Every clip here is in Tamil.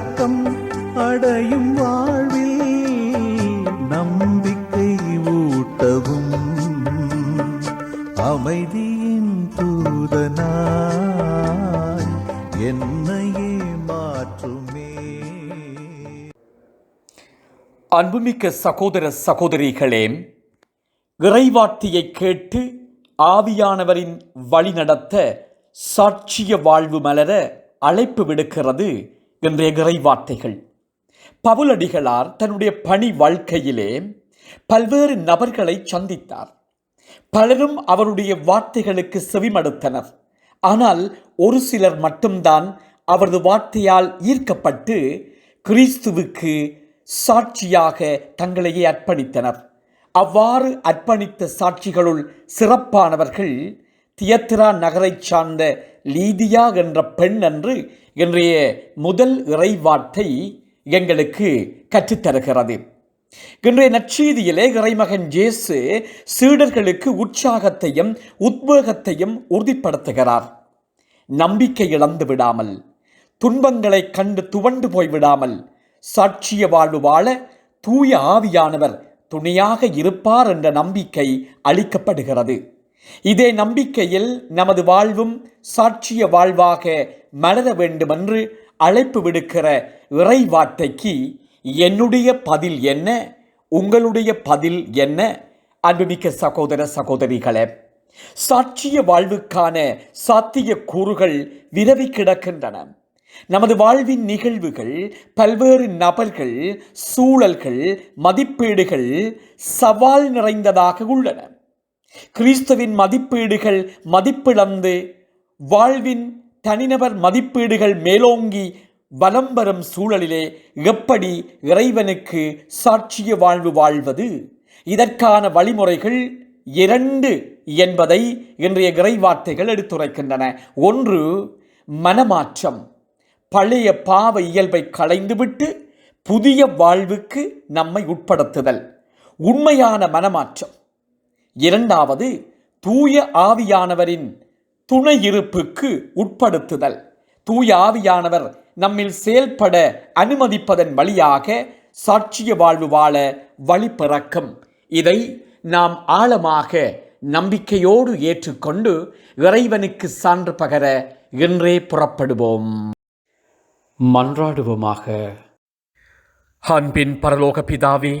கலக்கம் அடையும் வாழ்வில் நம்பிக்கை ஊட்டவும் அமைதியின் தூதனாய் என்னையே மாற்றுமே. அன்புமிக்க சகோதர சகோதரிகளே இறைவார்த்தையை கேட்டு ஆவியானவரின் வழிநடத்த சாட்சிய வாழ்வு மலர அழைப்பு விடுக்கிறது இன்றைய இறைவார்த்தைகள். பவுலடிகளார் தன்னுடைய பணி வாழ்க்கையிலே பல்வேறு நபர்களை சந்தித்தார். பலரும் அவருடைய வார்த்தைகளுக்கு செவிமடுத்தனர். ஆனால் ஒரு சிலர் மட்டும்தான் அவரது வார்த்தையால் ஈர்க்கப்பட்டு கிறிஸ்துவுக்கு சாட்சியாக தங்களையே அர்ப்பணித்தனர். அவ்வாறு அர்ப்பணித்த சாட்சிகளுள் சிறப்பானவர்கள் தியத்ரா நகரைச் சார்ந்த லீதியா என்ற பெண் என்று இன்றைய முதல் இறைவார்த்தை எங்களுக்கு கற்றுத்தருகிறது. இன்றைய நற்செய்தியிலே இறைமகன் ஜேசு சீடர்களுக்கு உற்சாகத்தையும் உத்வேகத்தையும் உறுதிப்படுத்துகிறார். நம்பிக்கை இழந்து விடாமல் துன்பங்களை கண்டு துவண்டு போய்விடாமல் சாட்சிய வாழ்வு வாழ தூய ஆவியானவர் துணையாக இருப்பார் என்ற நம்பிக்கை அளிக்கப்படுகிறது. இதே நம்பிக்கையில் நமது வாழ்வும் சாட்சிய வாழ்வாக மலர வேண்டுமென்று அழைப்பு விடுக்கிற இறைவார்த்தைக்கு என்னுடைய பதில் என்ன? உங்களுடைய பதில் என்ன? அன்புமிக்க சகோதர சகோதரிகளே சாட்சிய வாழ்வுக்கான சாத்திய கூறுகள் விரவி கிடக்கின்றன. நமது வாழ்வின் நிகழ்வுகள் பல்வேறு நபர்கள் சூழல்கள் மதிப்பீடுகள் சவால் நிறைந்ததாக உள்ளன. கிறிஸ்துவின் மதிப்பீடுகள் மதிப்பிழந்து வாழ்வின் தனிநபர் மதிப்பீடுகள் மேலோங்கி வலம் வரும் சூழலிலே எப்படி இறைவனுக்கு சாட்சிய வாழ்வு வாழ்வது? இதற்கான வழிமுறைகள் இரண்டு என்பதை இன்றைய இறைவார்த்தைகள் எடுத்துரைக்கின்றன. ஒன்று மனமாற்றம். பழைய பாவ இயல்பை களைந்துவிட்டு புதிய வாழ்வுக்கு நம்மை உட்படுத்துதல். உண்மையான மனமாற்றம். இரண்டாவது தூய ஆவியானவரின் துணை இருப்புக்கு உட்படுத்துதல். தூய ஆவியானவர் நம்மில் செயல்பட அனுமதிப்பதன் வழியாக சாட்சிய வாழ்வு வாழ வழிபிறக்கும் இதை நாம் ஆழமாக நம்பிக்கையோடு ஏற்றுக்கொண்டு இறைவனுக்கு சான்று பகர இன்றே புறப்படுவோம். மன்றாடுவோமாக. அன்பின் பரலோக பிதாவே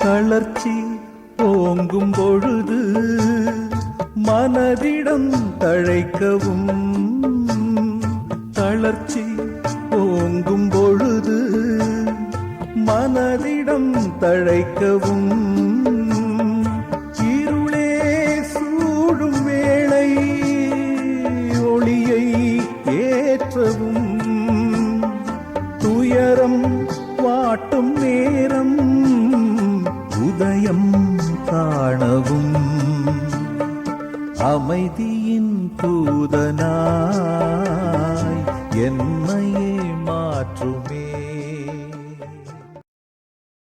தளர்ச்சி ஓங்கும் பொழுது மனதிடம் தழைக்கவும். தளர்ச்சி ஓங்கும் பொழுது மனதிடம் தழைக்கவும். இருளே சூடும் வேளை ஒளியை ஏற்றவும். துயரம் வாட்டும் அமைதியின் தூதனாய் என்னையே மாற்றுமே.